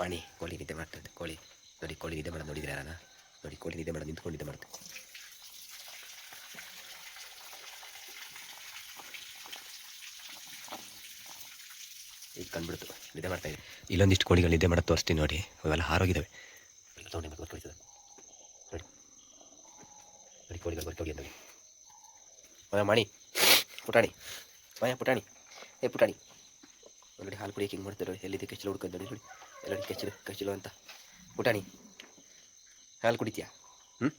ಮಾಣಿ, ಕೋಳಿ ನಿದ್ದೆ ಮಾಡ್ತದೆ ಕೋಳಿ. ನೋಡಿ, ಕೋಳಿ ನಿದ್ದೆ ಮಾಡೋದು ನೋಡಿದ್ರೆ ನಾನು? ನೋಡಿ, ಕೋಳಿ ನಿದ್ದೆ ಮಾಡೋದು ನಿಂತ್ಕೊಂಡು ನಿದ್ದೆ ಕಂಡ್ಬಿಡ್ತು ನಿದ್ದೆ ಮಾಡ್ತಾ ಇದೆ ಇಲ್ಲೊಂದಿಷ್ಟು ಕೋಳಿಗಳು ನಿದ್ದೆ ಮಾಡೋದು ತೋರಿಸ್ತೀನಿ ನೋಡಿ. ಅವೆಲ್ಲ ಹಾರೋಗಿದ್ದಾವೆ ನೋಡಿ. ಕೋಳಿಗಳು ಬರ್ಕೋಗಿ ನೋಡಿ ಮಯ, ಮಾಣಿ. ಪುಟಾಣಿ. ಮಾಯ, ಪುಟಾಣಿ. ಏ, ಪುಟಾಣಿ. ನೋಡಿ, ಹಾಲು ಕುಡಿಯೋಕೆ ಹಿಂಗೆ ಮಾಡ್ತಾರೆ, ಎಲ್ಲಿದೆ ಕೆಚ್ಚಲು ಹುಡ್ಕೊಂಡು ನೋಡಿ ನೋಡಿ. ಎಲ್ಲ ಕೆಚ್ಚಲು ಕೆಚ್ಚಲು ಅಂತ. ಪುಟಾಣಿ. ಹಾಲು ಕುಡಿತೀಯಾ? ಹ್ಞೂ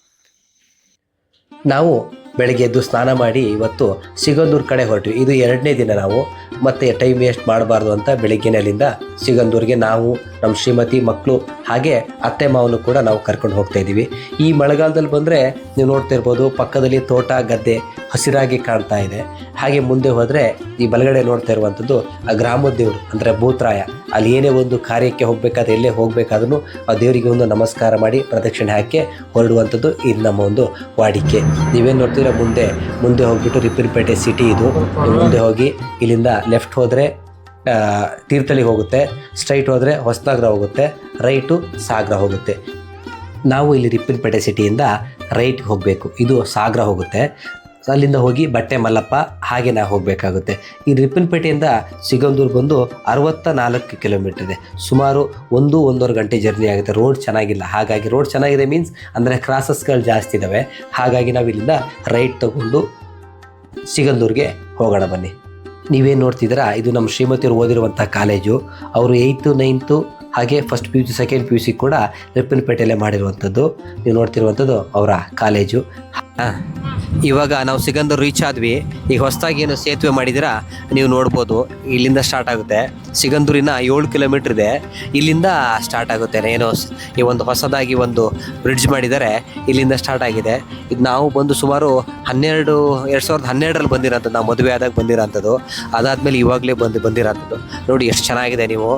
ನಾವು ಬೆಳಗ್ಗೆ ಎದ್ದು ಸ್ನಾನ ಮಾಡಿ ಇವತ್ತು ಸಿಗಂದೂರು ಕಡೆ ಹೊರಟ್ವಿ ಇದು ಎರಡನೇ ದಿನ ನಾವು. ಮತ್ತೆ ಟೈಮ್ ವೇಸ್ಟ್ ಮಾಡಬಾರ್ದು ಅಂತ ಬೆಳಿಗ್ಗೆನೆ ಅಲ್ಲಿಂದ ಸಿಗಂದೂರಿಗೆ ನಾವು ನಮ್ಮ ಶ್ರೀಮತಿ ಮಕ್ಕಳು ಹಾಗೆ ಅತ್ತೆ ಮಾವನು ಕೂಡ ನಾವು ಕರ್ಕೊಂಡು ಹೋಗ್ತಾ ಇದ್ದೀವಿ. ಈ ಮಳೆಗಾಲದಲ್ಲಿ ಬಂದರೆ ನೀವು ನೋಡ್ತಾ ಇರ್ಬೋದು ಪಕ್ಕದಲ್ಲಿ ತೋಟ, ಗದ್ದೆ ಹಸಿರಾಗಿ ಕಾಣ್ತಾ ಇದೆ. ಹಾಗೆ ಮುಂದೆ ಹೋದರೆ ಈ ಬಲಗಡೆ ನೋಡ್ತಾ ಇರುವಂಥದ್ದು ಆ ಗ್ರಾಮದ ದೇವರು, ಅಂದರೆ ಭೂತ್ರಾಯ. ಅಲ್ಲಿ ಏನೇ ಒಂದು ಕಾರ್ಯಕ್ಕೆ ಹೋಗಬೇಕಾದ್ರೆ, ಎಲ್ಲೇ ಹೋಗಬೇಕಾದ್ರೂ ಆ ದೇವರಿಗೆ ಒಂದು ನಮಸ್ಕಾರ ಮಾಡಿ ಪ್ರದಕ್ಷಿಣೆ ಹಾಕಿ ಹೊರಡುವಂಥದ್ದು ಇದು ನಮ್ಮ ಒಂದು ವಾಡಿಕೆ. ನೀವೇನು ನೋಡ್ತೀರಾ ಮುಂದೆ ಮುಂದೆ ಹೋಗ್ಬಿಟ್ಟು ರಿಪ್ಪನ್ಪೇಟೆ ಸಿಟಿ ಇದು. ಮುಂದೆ ಹೋಗಿ ಇಲ್ಲಿಂದ ಲೆಫ್ಟ್ ಹೋದರೆ ತೀರ್ಥಳಿಗೆ ಹೋಗುತ್ತೆ ಸ್ಟ್ರೈಟ್ ಹೋದರೆ ಹೊಸನಗರ ಹೋಗುತ್ತೆ ರೈಟು ಸಾಗರ ಹೋಗುತ್ತೆ. ನಾವು ಇಲ್ಲಿ ರಿಪ್ಪನ್ಪೇಟೆ ಸಿಟಿಯಿಂದ ರೈಟ್ಗೆ ಹೋಗಬೇಕು. ಇದು ಸಾಗರ ಹೋಗುತ್ತೆ. ಅಲ್ಲಿಂದ ಹೋಗಿ ಬಟ್ಟೆ ಮಲ್ಲಪ್ಪ, ಹಾಗೆ ನಾವು ಹೋಗಬೇಕಾಗುತ್ತೆ. ಈ ರಿಪ್ಪನ್ಪೇಟೆಯಿಂದ ಸಿಗಂದೂರು ಬಂದು ಅರವತ್ತ ನಾಲ್ಕು ಕಿಲೋಮೀಟರ್ ಇದೆ. ಸುಮಾರು ಒಂದು, ಒಂದೂವರೆ ಗಂಟೆ ಜರ್ನಿ ಆಗುತ್ತೆ. ರೋಡ್ ಚೆನ್ನಾಗಿಲ್ಲ. ಹಾಗಾಗಿ ರೋಡ್ ಚೆನ್ನಾಗಿದೆ ಮೀನ್ಸ್ ಅಂದರೆ ಕ್ರಾಸಸ್ಗಳು ಜಾಸ್ತಿ ಇದ್ದಾವೆ ಹಾಗಾಗಿ ನಾವು ಇಲ್ಲಿಂದ ರೈಟ್ ತಗೊಂಡು ಸಿಗಂದೂರಿಗೆ ಹೋಗೋಣ ಬನ್ನಿ. ನೀವೇನು ನೋಡ್ತಿದ್ದೀರಾ? ಇದು ನಮ್ಮ ಶ್ರೀಮತಿಯವರು ಓದಿರುವಂಥ ಕಾಲೇಜು. ಅವರು ಏಯ್ತು, ನೈನ್ತು ಹಾಗೆ first P U C second P U C ಕೂಡ ರಿಪ್ಪನ್ಪೇಟೆಯಲ್ಲೇ ಮಾಡಿರುವಂಥದ್ದು. ನೀವು ನೋಡ್ತಿರುವಂಥದ್ದು ಅವರ ಕಾಲೇಜು. ಇವಾಗ ನಾವು ಸಿಗಂದೂರು ರೀಚ್ ಆದ್ವಿ. ಈಗ ಹೊಸದಾಗಿ ಏನು ಸೇತುವೆ ಮಾಡಿದ್ದೀರಾ, ನೀವು ನೋಡ್ಬೋದು. ಇಲ್ಲಿಂದ ಸ್ಟಾರ್ಟ್ ಆಗುತ್ತೆ. ಸಿಗಂದೂರಿನ ಏಳು ಕಿಲೋಮೀಟ್ರ್ ಇದೆ. ಇಲ್ಲಿಂದ ಸ್ಟಾರ್ಟ್ ಆಗುತ್ತೆ. ಏನೋ ಈ ಒಂದು ಹೊಸದಾಗಿ ಒಂದು ಬ್ರಿಡ್ಜ್ ಮಾಡಿದ್ದಾರೆ. ಇಲ್ಲಿಂದ ಸ್ಟಾರ್ಟ್ ಆಗಿದೆ. ಇದು ನಾವು ಬಂದು ಸುಮಾರು ಹನ್ನೆರಡು, ಎರಡು ಸಾವಿರದ ಹನ್ನೆರಡರಲ್ಲಿ ಬಂದಿರೋಂಥದ್ದು. ನಾವು ಮದುವೆ ಆದಾಗ ಬಂದಿರೋಂಥದ್ದು. ಅದಾದಮೇಲೆ ಇವಾಗಲೇ ಬಂದು ಬಂದಿರೋಂಥದ್ದು. ನೋಡಿ ಎಷ್ಟು ಚೆನ್ನಾಗಿದೆ ನೀವು.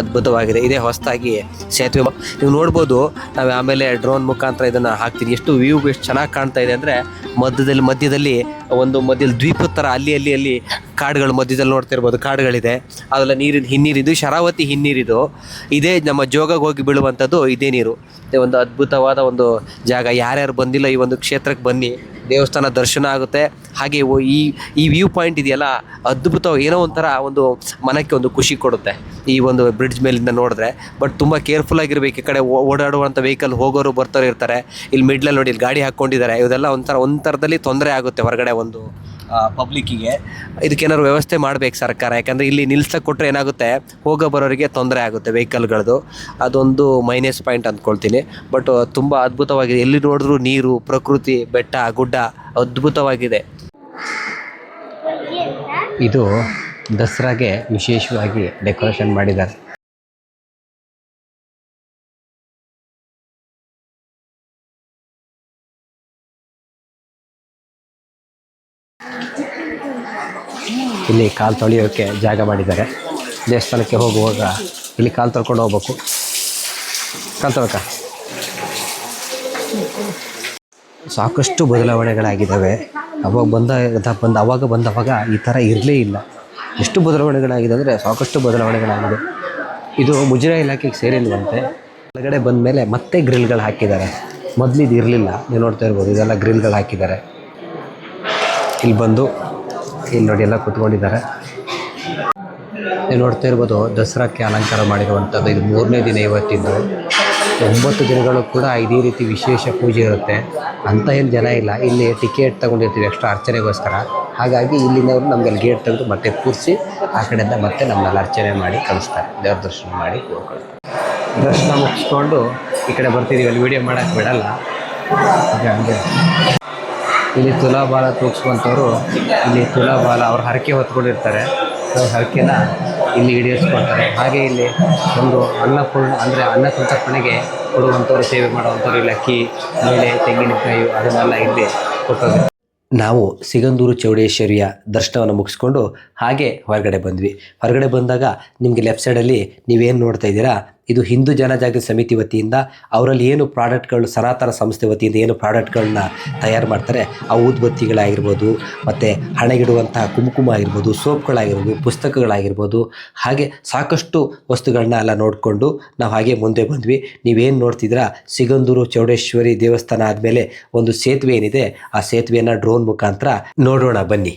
ಅದ್ಭುತವಾಗಿದೆ. ಇದೇ ಹೊಸದಾಗಿ ಸೇತುವೆ ನೀವು ನೋಡ್ಬೋದು. ನಾವು ಆಮೇಲೆ ಡ್ರೋನ್ ಮುಖಾಂತರ ಇದನ್ನು ಹಾಕ್ತೀನಿ. ಎಷ್ಟು ವ್ಯೂ ಎಷ್ಟು ಚೆನ್ನಾಗಿ ಕಾಣ್ತಾ ಇದೆ ಅಂದರೆ ಮಧ್ಯದಲ್ಲಿ ಮಧ್ಯದಲ್ಲಿ ಒಂದು ಮಧ್ಯದಲ್ಲಿ ದ್ವೀಪದ ಥರ ಅಲ್ಲಿ ಅಲ್ಲಿ ಅಲ್ಲಿ ಕಾಡುಗಳು ಮಧ್ಯದಲ್ಲಿ ನೋಡ್ತಾ ಇರ್ಬೋದು ಕಾಡುಗಳಿದೆ. ಅದೆಲ್ಲ ನೀರಿನ ಹಿನ್ನೀರಿದು ಶರಾವತಿ ಹಿನ್ನೀರಿದು ಇದೇ ನಮ್ಮ ಜೋಗಕ್ಕೆ ಹೋಗಿ ಬೀಳುವಂಥದ್ದು ಇದೇ ನೀರು. ಒಂದು ಅದ್ಭುತವಾದ ಒಂದು ಜಾಗ. ಯಾರ್ಯಾರು ಬಂದಿಲ್ಲ ಈ ಒಂದು ಕ್ಷೇತ್ರಕ್ಕೆ ಬನ್ನಿ. ದೇವಸ್ಥಾನ ದರ್ಶನ ಆಗುತ್ತೆ. ಹಾಗೆ ಈ ಈ ವ್ಯೂ ಪಾಯಿಂಟ್ ಇದೆಯಲ್ಲ ಅದ್ಭುತ ಏನೋ ಒಂಥರ ಒಂದು ಮನಕ್ಕೆ ಒಂದು ಖುಷಿ ಕೊಡುತ್ತೆ. ಈ ಒಂದು ಬ್ರಿಡ್ಜ್ ಮೇಲಿಂದ ನೋಡಿದ್ರೆ. ಬಟ್ ತುಂಬ ಕೇರ್ಫುಲ್ ಆಗಿರ್ಬೇಕು. ಈ ಕಡೆ ಓಡಾಡುವಂಥ ವೆಹಿಕಲ್ ಹೋಗೋರು ಬರ್ತಾರೆ ಇರ್ತಾರೆ. ಇಲ್ಲಿ ಮಿಡ್ಲಲ್ಲಿ ನೋಡಿ, ಇಲ್ಲಿ ಗಾಡಿ ಹಾಕ್ಕೊಂಡಿದ್ದಾರೆ. ಇವೆಲ್ಲ ಒಂಥರ ಒಂಥರದಲ್ಲಿ ತೊಂದರೆ ಆಗುತ್ತೆ ಹೊರಗಡೆ ಒಂದು ಪಬ್ಲಿಕ್ಕಿಗೆ ಇದಕ್ಕೇನಾದ್ರು ವ್ಯವಸ್ಥೆ ಮಾಡ್ಬೇಕು ಸರ್ಕಾರ, ಯಾಕಂದರೆ ಇಲ್ಲಿ ನಿಲ್ಸಕ್ಕೆ ಕೊಟ್ಟರೆ ಏನಾಗುತ್ತೆ? ಹೋಗೋ ಬರೋರಿಗೆ ತೊಂದರೆ ಆಗುತ್ತೆ ವೆಹಿಕಲ್ಗಳದ್ದು ಅದೊಂದು ಮೈನಸ್ ಪಾಯಿಂಟ್ ಅಂದ್ಕೊಳ್ತೀನಿ. ಬಟ್ ತುಂಬ ಅದ್ಭುತವಾಗಿದೆ. ಎಲ್ಲಿ ನೋಡಿದ್ರು ನೀರು, ಪ್ರಕೃತಿ, ಬೆಟ್ಟ, ಗುಡ್ಡ ಅದ್ಭುತವಾಗಿದೆ. ಇದು ದಸರಾಗೆ ವಿಶೇಷವಾಗಿ ಡೆಕೋರೇಷನ್ ಮಾಡಿದ್ದಾರೆ. ಕಾಲು ತೊಳೆಯೋಕ್ಕೆ ಜಾಗ ಮಾಡಿದ್ದಾರೆ. ದೇವಸ್ಥಾನಕ್ಕೆ ಹೋಗುವಾಗ ಇಲ್ಲಿ ಕಾಲು ತೊಳ್ಕೊಂಡು ಹೋಗ್ಬೇಕು. ಕಾಲು ತೊಳ್ಕ ಸಾಕಷ್ಟು ಬದಲಾವಣೆಗಳಾಗಿದ್ದಾವೆ. ಅವಾಗ ಬಂದ ಬಂದ, ಅವಾಗ ಬಂದವಾಗ ಈ ಥರ ಇರಲೇ ಇಲ್ಲ. ಎಷ್ಟು ಬದಲಾವಣೆಗಳಾಗಿದೆ ಅಂದರೆ ಸಾಕಷ್ಟು ಬದಲಾವಣೆಗಳಾಗಿದೆ. ಇದು ಮುಜರಾ ಇಲಾಖೆಗೆ ಸೇರಿಲ್ವಂತೆ. ಒಳಗಡೆ ಬಂದ ಮೇಲೆ ಮತ್ತೆ ಗ್ರಿಲ್ಗಳು ಹಾಕಿದ್ದಾರೆ. ಮೊದಲು ಇದು ಇರಲಿಲ್ಲ. ನೀವು ನೋಡ್ತಾ ಇರ್ಬೋದು, ಇದೆಲ್ಲ ಗ್ರಿಲ್ಗಳು ಹಾಕಿದ್ದಾರೆ. ಇಲ್ಲಿ ಬಂದು ಇಲ್ಲಿ ನೋಡಿ ಎಲ್ಲ ಕುತ್ಕೊಂಡಿದ್ದಾರೆ. ನೀವು ನೋಡ್ತಾ ಇರ್ಬೋದು, ದಸರಾಕ್ಕೆ ಅಲಂಕಾರ ಮಾಡಿರುವಂಥದ್ದು ಇದು ಮೂರನೇ ದಿನ ಇವತ್ತಿದ್ದು. ಒಂಬತ್ತು ದಿನಗಳು ಕೂಡ ಇದೇ ರೀತಿ ವಿಶೇಷ ಪೂಜೆ ಇರುತ್ತೆ. ಅಂತ ಏನು ಜನ ಇಲ್ಲ. ಇಲ್ಲಿ ಟಿಕೆಟ್ ತೊಗೊಂಡಿರ್ತೀವಿ ಎಕ್ಸ್ಟ್ರಾ ಅರ್ಚನೆಗೋಸ್ಕರ. ಹಾಗಾಗಿ ಇಲ್ಲಿನವರು ನಮಗೆ ಅಲ್ಲಿ ಗೇಟ್ ತೆಗೆದು ಮತ್ತೆ ಕೂರಿಸಿ ಆ ಕಡೆಯಿಂದ ಮತ್ತೆ ನಮ್ಮಲ್ಲಿ ಅರ್ಚನೆ ಮಾಡಿ ಕಳಿಸ್ತಾರೆ. ದೇವ್ರ ದರ್ಶನ ಮಾಡಿ ಹೋಗ್ಕೊಳ್ತಾರೆ ದರ್ಶನ ಮುಗಿಸ್ಕೊಂಡು ಈ ಕಡೆ ಬರ್ತಿದ್ದೀವಿ ಅಲ್ಲಿ ವೀಡಿಯೋ ಮಾಡೋಕ್ಕೆ ಬಿಡಲ್ಲ. ಇಲ್ಲಿ ತುಲಾಬಾಲ ತೂಗಿಸ್ಕೊಂತವ್ರು ಇಲ್ಲಿ ತುಲಾಬಾಲ ಅವ್ರ ಹರಕೆ ಹೊತ್ಕೊಂಡಿರ್ತಾರೆ ಅವ್ರ ಹರಕೆನ ಇಲ್ಲಿ ಈಡೇರಿಸ್ಕೊಳ್ತಾರೆ. ಹಾಗೆ ಇಲ್ಲಿ ಒಂದು ಅನ್ನಪೂರ್ಣ ಅಂದರೆ ಅನ್ನ ಸಂತರ್ಪಣೆಗೆ ಕೊಡುವಂಥವ್ರು, ಸೇವೆ ಮಾಡುವಂಥವ್ರು ಇಲ್ಲಿ ಅಕ್ಕಿ ಮೇಲೆ ತೆಂಗಿನಕಾಯಿ ಅದನ್ನೆಲ್ಲ ಇಲ್ಲಿ ಕೊಟ್ಟೋಗಿ ನಾವು ಸಿಗಂದೂರು ಚೌಡೇಶ್ವರಿಯ ದರ್ಶನವನ್ನು ಮುಗಿಸ್ಕೊಂಡು ಹಾಗೆ ಹೊರಗಡೆ ಬಂದ್ವಿ. ಹೊರಗಡೆ ಬಂದಾಗ ನಿಮಗೆ ಲೆಫ್ಟ್ ಸೈಡಲ್ಲಿ ನೀವೇನು ನೋಡ್ತಾ ಇದ್ದೀರಾ? ಇದು ಹಿಂದೂ ಜನಜಾಗೃತಿ ಸಮಿತಿ ವತಿಯಿಂದ ಅವರಲ್ಲಿ ಏನು ಪ್ರಾಡಕ್ಟ್ಗಳು ಸನಾತನ ಸಂಸ್ಥೆ ವತಿಯಿಂದ ಏನು ಪ್ರಾಡಕ್ಟ್ಗಳನ್ನ ತಯಾರು ಮಾಡ್ತಾರೆ, ಆ ಊದ್ಬತ್ತಿಗಳಾಗಿರ್ಬೋದು, ಮತ್ತು ಹಣೆಗಿಡುವಂತಹ ಕುಂಕುಮ ಆಗಿರ್ಬೋದು, ಸೋಪ್ಗಳಾಗಿರ್ಬೋದು, ಪುಸ್ತಕಗಳಾಗಿರ್ಬೋದು, ಹಾಗೆ ಸಾಕಷ್ಟು ವಸ್ತುಗಳನ್ನ ಎಲ್ಲ ನೋಡಿಕೊಂಡು ನಾವು ಹಾಗೆ ಮುಂದೆ ಬಂದ್ವಿ. ನೀವೇನು ನೋಡ್ತಿದ್ದೀರಾ, ಸಿಗಂದೂರು ಚೌಡೇಶ್ವರಿ ದೇವಸ್ಥಾನ ಆದಮೇಲೆ ಒಂದು ಸೇತುವೆ ಏನಿದೆ, ಆ ಸೇತುವೆಯನ್ನು ಡ್ರೋನ್ ಮುಖಾಂತರ ನೋಡೋಣ ಬನ್ನಿ.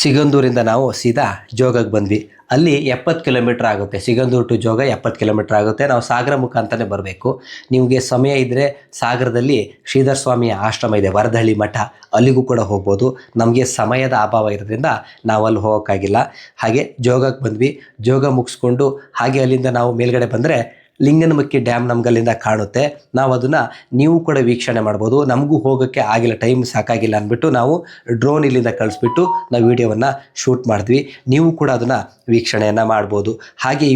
ಸಿಗಂದೂರಿಂದ ನಾವು ಸೀದಾ ಜೋಗಕ್ಕೆ ಬಂದ್ವಿ. ಅಲ್ಲಿ ಎಪ್ಪತ್ತು ಕಿಲೋಮೀಟ್ರ್ ಆಗುತ್ತೆ. ಸಿಗಂದೂರು ಟು ಜೋಗ ಎಪ್ಪತ್ತು ಕಿಲೋಮೀಟ್ರ್ ಆಗುತ್ತೆ. ನಾವು ಸಾಗರ ಮುಖಾಂತರನೇ ಬರಬೇಕು. ನಿಮಗೆ ಸಮಯ ಇದ್ದರೆ ಸಾಗರದಲ್ಲಿ ಶ್ರೀಧರ್ ಸ್ವಾಮಿಯ ಆಶ್ರಮ ಇದೆ, ವರದಹಳ್ಳಿ ಮಠ. ಅಲ್ಲಿಗೂ ಕೂಡ ಹೋಗ್ಬೋದು. ನಮಗೆ ಸಮಯದ ಅಭಾವ ಇರೋದ್ರಿಂದ ನಾವು ಅಲ್ಲಿ ಹೋಗೋಕ್ಕಾಗಿಲ್ಲ. ಹಾಗೆ ಜೋಗಕ್ಕೆ ಬಂದ್ವಿ. ಜೋಗ ಮುಗಿಸ್ಕೊಂಡು ಹಾಗೆ ಅಲ್ಲಿಂದ ನಾವು ಮೇಲ್ಗಡೆ ಬಂದರೆ ಲಿಂಗನಮಕ್ಕಿ ಡ್ಯಾಮ್ ನಮ್ಗೆ ಅಲ್ಲಿಂದ ಕಾಣುತ್ತೆ. ನಾವು ಅದನ್ನು ನೀವು ಕೂಡ ವೀಕ್ಷಣೆ ಮಾಡ್ಬೋದು. ನಮಗೂ ಹೋಗೋಕ್ಕೆ ಆಗಿಲ್ಲ ಟೈಮ್ ಸಾಕಾಗಿಲ್ಲ ಅಂದ್ಬಿಟ್ಟು ನಾವು ಡ್ರೋನ್ ಇಲ್ಲಿಂದ ಕಳಿಸ್ಬಿಟ್ಟು ನಾವು ವಿಡಿಯೋವನ್ನು ಶೂಟ್ ಮಾಡಿದ್ವಿ. ನೀವು ಕೂಡ ಅದನ್ನು ವೀಕ್ಷಣೆಯನ್ನು ಮಾಡ್ಬೋದು. ಹಾಗೆ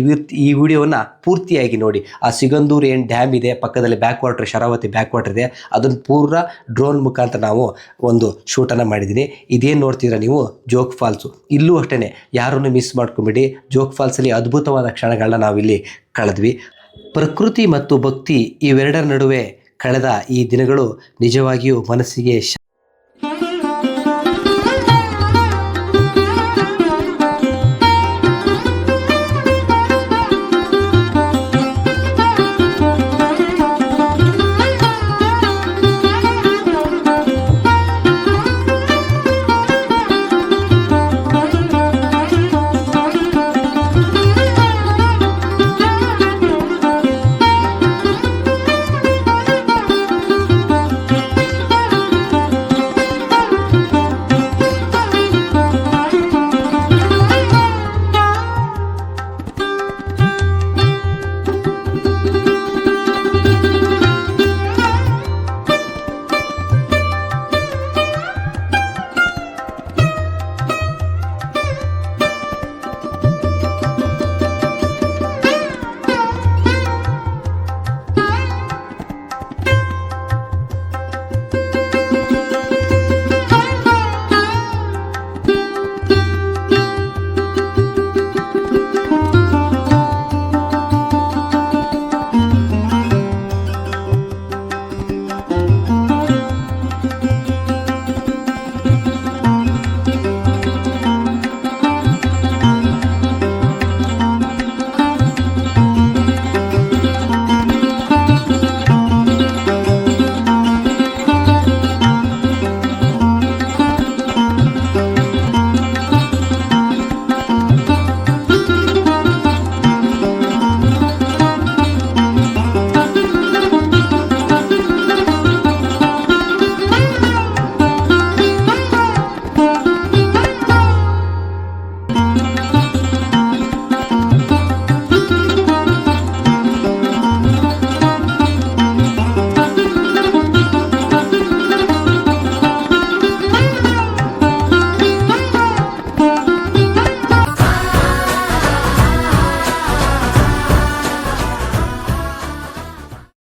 ಈ ವಿಡಿಯೋವನ್ನು ಪೂರ್ತಿಯಾಗಿ ನೋಡಿ. ಆ ಸಿಗಂದೂರು ಏನು ಡ್ಯಾಮ್ ಇದೆ, ಪಕ್ಕದಲ್ಲಿ back water Sharavati back water ಇದೆ, ಅದನ್ನು ಪೂರ ಡ್ರೋನ್ ಮುಖಾಂತರ ನಾವು ಒಂದು ಶೂಟನ್ನು ಮಾಡಿದ್ದೀನಿ ಇದೇನು ನೋಡ್ತೀರಾ ನೀವು? ಜೋಗ್ ಫಾಲ್ಸು ಇಲ್ಲೂ ಅಷ್ಟೇ ಯಾರನ್ನು ಮಿಸ್ ಮಾಡ್ಕೊಂಬಿಡಿ. ಜೋಗ್ ಫಾಲ್ಸಲ್ಲಿ ಅದ್ಭುತವಾದ ಕ್ಷಣಗಳನ್ನ ನಾವಿಲ್ಲಿ ಕಳೆದ್ವಿ. ಪ್ರಕೃತಿ ಮತ್ತು ಭಕ್ತಿ ಇವೆರಡರ ನಡುವೆ ಕಳೆದ ಈ ದಿನಗಳು ನಿಜವಾಗಿಯೂ ಮನಸ್ಸಿಗೆ